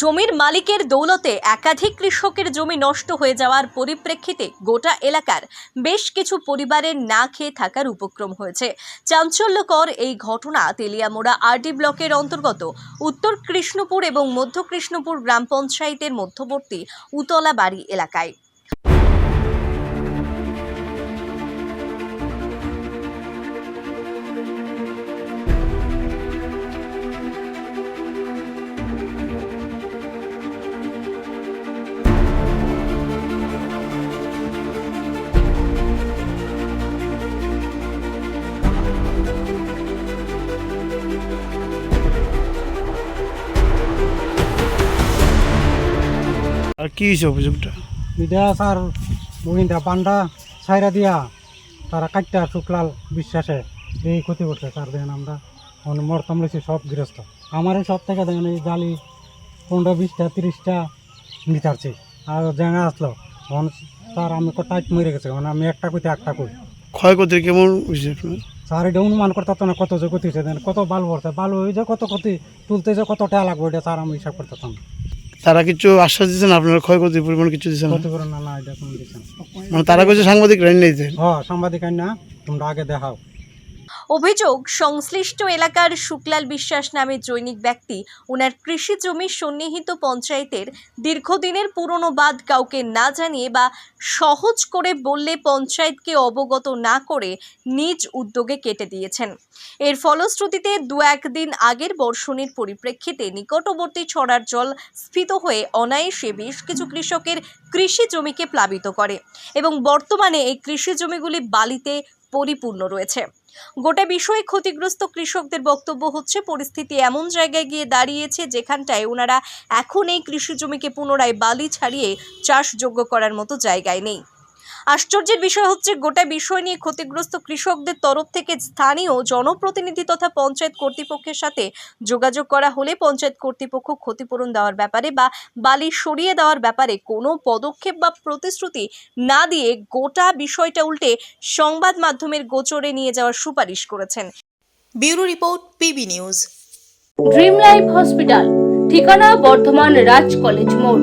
জমির মালিকের দৌলতে একাধিক কৃষকের জমি নষ্ট হয়ে যাওয়ার পরিপ্রেক্ষিতে গোটা এলাকার বেশ কিছু পরিবারের না খেয়ে থাকার উপক্রম হয়েছে। চাঞ্চল্যকর এই ঘটনা তেলিয়ামোড়া আরডি ব্লকের অন্তর্গত উত্তর কৃষ্ণপুর এবং মধ্য কৃষ্ণপুর গ্রাম পঞ্চায়েতের মধ্যবর্তী উতলা বাড়ি এলাকায়। আর কি হয়েছে অভিযোগটা? এটা স্যার বহিনটা পান্ডা সাইরা দিয়া তারা কাটটা শুক্লাল বিশ্বাসে এই ক্ষতি করছে স্যার দেখেন আমরা। মরতাম রয়েছি সব গৃহস্থ। আমার এই সব থেকে দেখেন এই জালি পনেরো বিশটা তিরিশটা নিতারছি আর জায়গা আসলো। তখন স্যার আমি টাইট মরে গেছে মানে আমি একটা কইতে একটা কই। ক্ষয়ক্ষতি কেমন হয়েছে স্যার এটা অনুমান করতে তো না কত যে ক্ষতি হয়েছে কত বাল পড়ছে বালু হয়ে যে কত ক্ষতি তুলতে যে কত টাকা লাগবে এটা স্যার আমি হিসাব করতেতাম না। তারা কিছু আশ্বাস দিচ্ছেন আপনার ক্ষয়ক্ষতির পরিমাণ কিছু দিচ্ছেন না? না না এটা কোনো দিচ্ছে মানে তারা কিছু সাংবাদিক রাইন নিয়েছে? হ্যাঁ সাংবাদিক আইন না তোমরা আগে দেখাও। অভিযোগ, সংশ্লিষ্ট এলাকার শুক্লাল বিশ্বাস নামে জৈনিক ব্যক্তি। ওনার কৃষি জমি সন্নিহিত পঞ্চায়েতের দীর্ঘদিনের পুরনো বাদ কাউকে না জানিয়ে বা সহজ করে বললে পঞ্চায়েতকে অবগত না করে নিজ উদ্যোগে কেটে দিয়েছেন। এর ফলশ্রুতিতে দু একদিন আগের বর্ষণের পরিপ্রেক্ষিতে নিকটবর্তী ছড়ার জল স্ফীত হয়ে অনায়াসে বেশ কিছু কৃষকের কৃষি জমিকে প্লাবিত করে এবং বর্তমানে এই কৃষি জমিগুলি বালিতে পরিপূর্ণ রয়েছে। গোটা বিষয়ে ক্ষতিগ্রস্ত কৃষকদের বক্তব্য হচ্ছে, পরিস্থিতি এমন জায়গায় গিয়ে দাঁড়িয়েছে যেখানটায় ওনারা এখন এই কৃষি জমিকে পুনরায় বালি ছাড়িয়ে চাষযোগ্য করার মতো জায়গায় নেই। আশ্চর্যের বিষয় হচ্ছে গোটা বিষয় নিয়ে ক্ষতিগ্রস্ত কৃষকদের তরফ থেকে স্থানীয় জনপ্রতিনিধি তথা পঞ্চায়েত কর্তৃপক্ষের সাথে যোগাযোগ করা হলে পঞ্চায়েত কর্তৃপক্ষ ক্ষতিপূরণ দেওয়ার ব্যাপারে বা বালি সরিয়ে দেওয়ার ব্যাপারে কোনো পদক্ষেপ বা প্রতিশ্রুতি না দিয়ে গোটা বিষয়টা উল্টে সংবাদ মাধ্যমের গোচরে নিয়ে যাওয়ার সুপারিশ করেছেন। Bureau report PB news. Dream life hospital ঠিকানা বর্ধমান রাজ কলেজ মোড়।